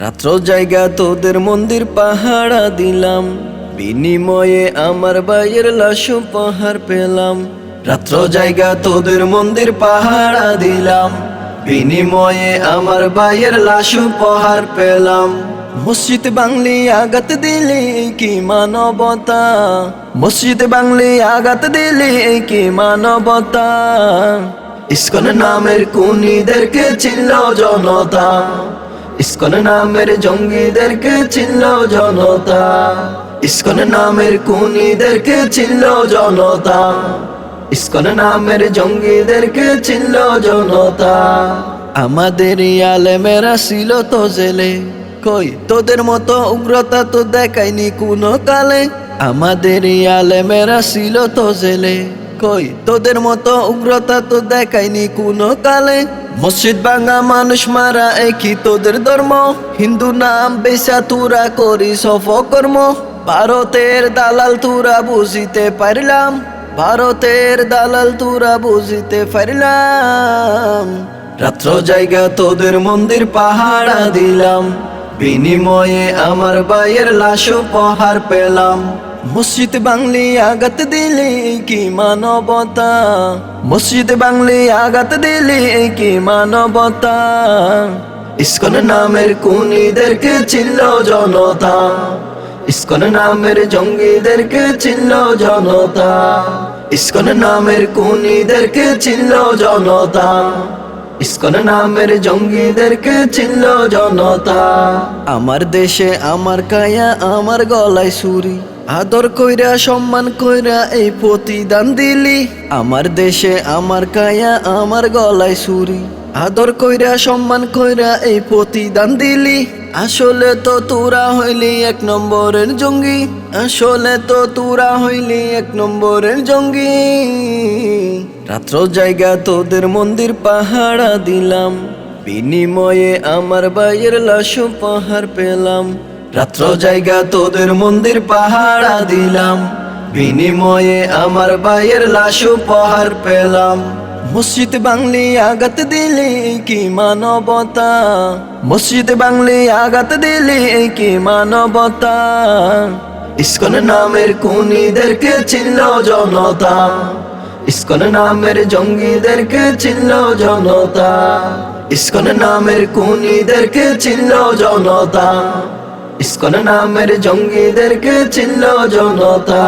রাত্র জায়গা তোদের মন্দির পাহাড়া দিলাম। বিনিময়ে আমার বাইয়ের লাশ পাহাড় পেলাম। রাত্র জায়গা তোদের মন্দির পাহাড়া দিলাম। বিনিময়ে আমার বাইয়ের লাশ পাহাড় পেলাম। মসজিদ বাংলি আঘাত দিলি কি মানবতা? মসজিদ বাংলি আঘাত দিলি কি মানবতা? ইস্কন নামের কুনিদেরকে চিনল জনতা। ইস্কন নামের জঙ্গিদেরকে চিনল জনতা। ইস্কন নামের কুনিদেরকে চিনল জনতা। ইস্কন নামের জঙ্গিদেরকে চিনল জনতা। আমাদের আলেমেরা ছিল তো জেলে। কই, তোদের মতো উগ্রতা তো দেখায়নি কোনো কালে। আমাদের আলেমেরা ছিল তো জেলে। কই, তোদের মতো উগ্রতা তো দেখায়নি কোনো কালে। মসজিদ ভাঙা মানুষ মারা একই তোদের ধর্ম। হিন্দু নাম বেশা তুরা করি সফকর্ম। ভারতের দালাল তুরা বুঝিতে পারলাম। ভারতের দালাল তুরা বুঝিতে পারলাম। রাত্র জায়গা তোদের মন্দির পাহাড়া দিলাম। বিনিময়ে আমার বাইয়ের লাশ উপহার পেলাম। মসজিদ বাংলি আঘাত দিলি কি মানবতা? মসজিদ বাংলি আঘাত দিলি কি মানবতা? ইস্কন নামের কুনিদেরকে চিনল জনতা। ইস্কন নামের জঙ্গিদেরকে চিনল জনতা। ইস্কন নামের কুনিদেরকে চিনল জনতা। ইস্কন নামের জঙ্গিদেরকে চিনল জনতা। আমার দেশে আমার কায়া, আমার গলায় সুরি। আদর কইরা, সম্মান কইরা এই প্রতিদান দিলি। আমার দেশে আমার কায়া, আমার গলায় সুরি। আদর কইরা, সম্মান কইরা এই প্রতিদান দিলি। আসলে তো তোরা হইলি এক নম্বরের জঙ্গি। আসলে তো তোরা হইলি এক নম্বরের জঙ্গি। রাত্র জায়গা তোদের মন্দির পাহারা দিলাম। বিনিময়ে আমার বাইয়ের লাশ পাহাড় পেলাম। রাত্র জায়গা তোদের মন্দির পাহারা দিলাম। বিনিময়ে আমার বাইয়ের লাশ উপহার পেলাম। মসজিদ বাংলি আঘাত দিলি কি মানবতা? মসজিদ বাংলি আঘাত দিলি কি মানবতা? ইস্কন নামের কুনিদেরকে চিনল জনতা। ইস্কন নামের জঙ্গিদেরকে চিনল জনতা। ইস্কন নামের কুনিদেরকে চিনল জনতা। ইস্কন নামের জঙ্গিদেরকে ছিল জনতা।